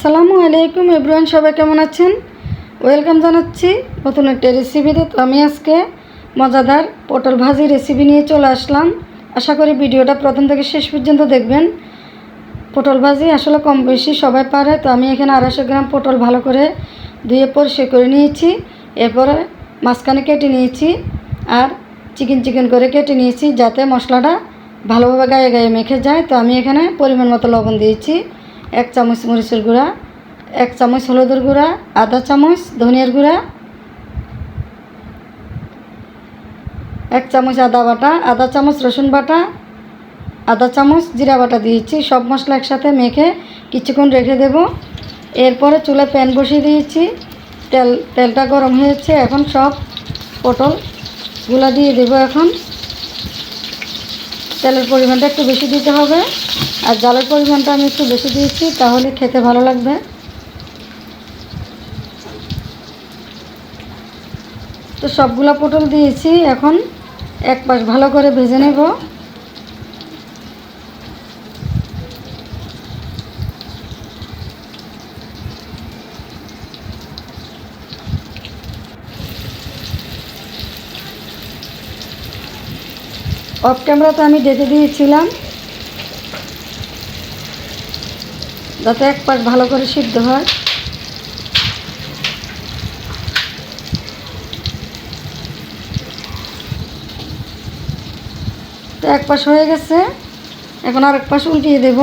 আসসালামু আলাইকুম এভরিওয়ান, সবাই কেমন আছেন? ওয়েলকাম জানাচ্ছি নতুন একটা রেসিপিতে। তো আমি আজকে মজাদার পটল ভাজি রেসিপি নিয়ে চলে আসলাম। আশা করি ভিডিওটা প্রথম থেকে শেষ পর্যন্ত দেখবেন। পটল ভাজি আসলে কম বেশি সবাই পারে, তো আমি এখানে আড়াইশো গ্রাম পটল ভালো করে ধুয়ে পরিষ্কার করে নিয়েছি। এরপরে মাঝখানে কেটে নিয়েছি আর চিকেন চিকেন করে কেটে নিয়েছি যাতে মশলাটা ভালোভাবে গায়ে গায়ে মেখে যায়। তো আমি এখানে পরিমাণ মতো লবণ দিয়েছি। এক চামচ মরিচের গুঁড়া, এক চামচ হলুদের গুঁড়া, আধা চামচ ধনিয়ার গুঁড়া, এক চামচ আদা বাটা, আধা চামচ রসুন বাটা, আধা চামচ জিরা বাটা দিয়েছি। সব মশলা একসাথে মেখে কিছুক্ষণ রেখে দেব। এরপরে চুলায় প্যান বসিয়ে দিয়েছি। তেল, তেলটা গরম হয়েছে। এখন সব পটলগুলা দিয়ে দেবো এখন। তেলের পরিমাণটা একটু বেশি দিতে হবে। আর জলের পরিমাণটা আমি একটু বেশি দিয়েছি, তাহলে খেতে ভালো লাগবে। তো সবগুলা পটল দিয়েছি, এখন এক পাশ ভালো করে ভেজে নেব। অফ ক্যামেরা তো আমি ডেকে দিয়েছিলাম। যাতে এক পাশ ভালো করে সিদ্ধ হয়। তো এক পাশ হয়ে গেছে। এখন আর এক পাশ উল্টিয়ে দেব।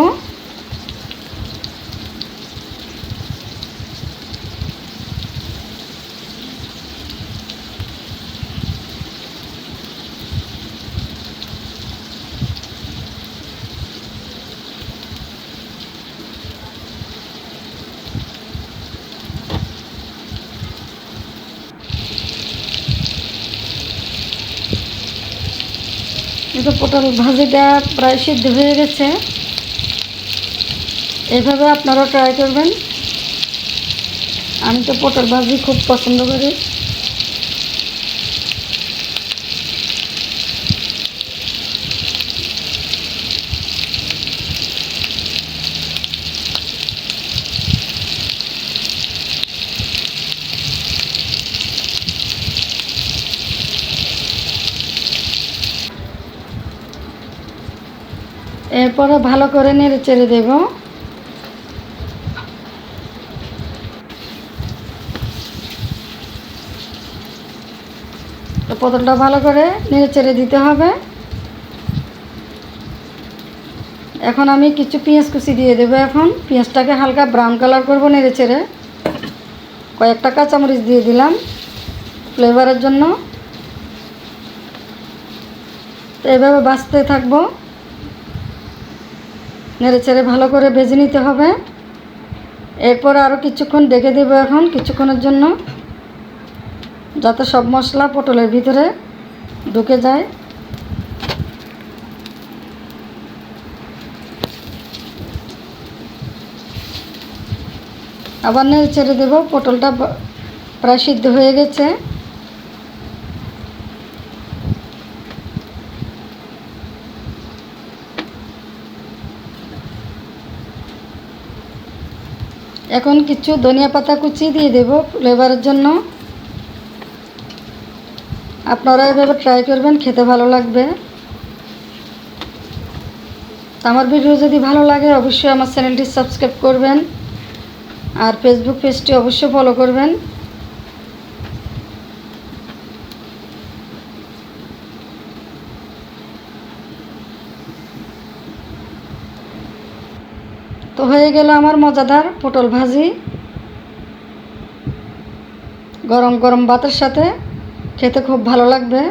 কিন্তু পটল ভাজিটা প্রায় সিদ্ধ হয়ে গেছে। এভাবে আপনারা ট্রাই করবেন। আমি তো পটল ভাজি খুব পছন্দ করি। এরপরে ভালো করে নেড়ে চেড়ে দেব। পটলটা ভালো করে নেড়ে চেড়ে দিতে হবে। এখন আমি কিছু পেঁয়াজ কুচি দিয়ে দেবো এখন। পেঁয়াজটাকে হালকা ব্রাউন কালার করব নেড়ে চেড়ে। কয়েকটা কাঁচামরিচ দিয়ে দিলাম ফ্লেভারের জন্য। তো এভাবে বাঁচতে থাকব। নেড়ে চেড়ে ভালো করে ভেজে নিতে হবে। এরপর আরও কিছুক্ষণ ডেকে দেবো এখন, কিছুক্ষণের জন্য। যাতে সব মশলা পটলের ভিতরে ঢুকে যায়। আবার নেড়ে ছেড়ে দেবো, পটলটা প্রায় সিদ্ধ হয়ে গেছে। এখন কিছু ধনিয়া পাতা কুচি দিয়ে দেব ফ্লেভারের জন্য। আপনারা এভাবে ট্রাই করবেন, খেতে ভালো লাগবে। আমার ভিডিও যদি ভালো লাগে, অবশ্যই আমার চ্যানেলটি সাবস্ক্রাইব করবেন। আর ফেসবুক পেজটি অবশ্যই ফলো করবেন। তো হয়ে গেল আমার মজাদার পটল ভাজি। গরম গরম ভাতের সাথে খেতে খুব ভালো লাগবে।